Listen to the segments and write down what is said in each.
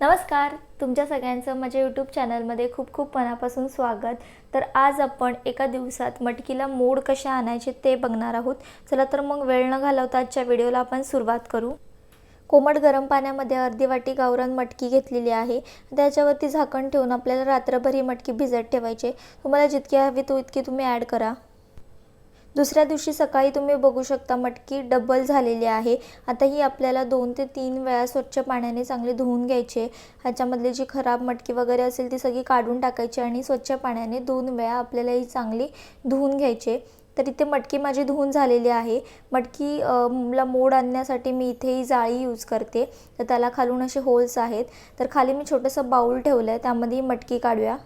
नमस्कार तुमच्या सगळ्यांचं माझ्या यूट्यूब चॅनलमध्ये खूप खूप मनापासून स्वागत. तर आज आपण एका दिवसात मटकीला मोड कशा आणायचे ते बघणार आहोत. चला तर मग वेळ न घालवता आजच्या व्हिडिओला आपण सुरुवात करू. कोमट गरम पाण्यामध्ये अर्धी वाटी गावरान मटकी घेतलेली आहे. त्याच्यावरती झाकण ठेवून आपल्याला रात्रभर ही मटकी भिजत ठेवायची तुम्हाला जितकी हवी तो इतकी तुम्ही ॲड करा. दुसऱ्या दिवशी सकाळी तुम्ही बघू शकता मटकी डबल झालेली आहे. आता ही आपल्याला दोन ते तीन वेळा स्वच्छ पाण्याने चांगली धुवून घ्यायची. ह्याच्यामधली जी खराब मटकी वगैरे असेल ती सगळी काढून टाकायची आणि स्वच्छ पाण्याने दोन वेळा आपल्याला ही चांगली धुवून घ्यायची. तर इथे मटकी माझी धुवून झालेली आहे. मटकी ला मोड आणण्यासाठी मी इथे ही जाळी यूज करते. तर त्याला खालून असे होल्स आहेत. तर खाली मी छोटंसं बाऊल ठेवलं आहे त्यामध्ये मटकी काढूया.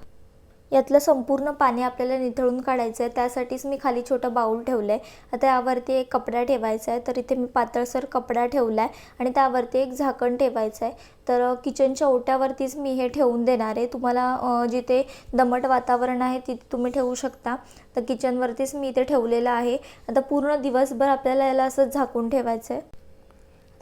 यातलं संपूर्ण पाणी आपल्याला निथळून काढायचं आहे त्यासाठीच मी खाली छोटं बाऊल ठेवलं आहे आता यावरती एक कपडा ठेवायचा आहे तर इथे मी पातळसर कपडा ठेवला आहे आणि त्यावरती एक झाकण ठेवायचं आहे तर किचनच्या ओट्यावरतीच मी हे ठेवून देणार आहे. तुम्हाला जिथे दमट वातावरण आहे तिथे तुम्ही ठेवू शकता. तर किचनवरतीच मी इथे ठेवलेलं आहे. आता पूर्ण दिवसभर आपल्याला याला असंच झाकून ठेवायचं आहे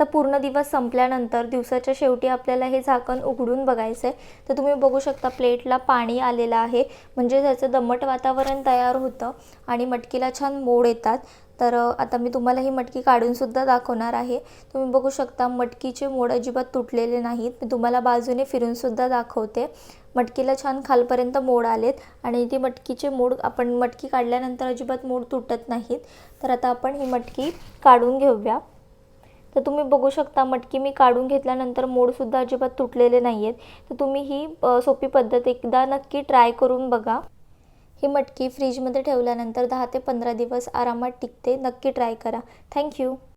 तर पूर्ण दिवस संपल्यानंतर दिवसाच्या शेवटी आपल्याला हे झाकण उघडून बघायचं आहे. तर तुम्ही बघू शकता प्लेटला पाणी आलेलं आहे. म्हणजे त्याचं दमट वातावरण तयार होतं आणि मटकीला छान मोड येतात. तर आता मी तुम्हाला ही मटकी काढूनसुद्धा दाखवणार आहे. तुम्ही बघू शकता मटकीचे मोड अजिबात तुटलेले नाहीत. मी तुम्हाला बाजूने फिरूनसुद्धा दाखवते. मटकीला छान खालपर्यंत मोड आलेत आणि ती मटकीचे मोड आपण मटकी काढल्यानंतर अजिबात मोड तुटत नाहीत. तर आता आपण ही मटकी काढून घेऊया. तर तुम्ही बघू शकता मटकी मी काढून घेतल्यानंतर मोडसुद्धा अजिबात तुटलेले नाही आहेत तर तुम्ही ही सोपी पद्धत एकदा नक्की ट्राय करून बघा. ही मटकी फ्रीजमध्ये ठेवल्यानंतर दहा ते पंधरा दिवस आरामात टिकते. नक्की ट्राय करा. थँक्यू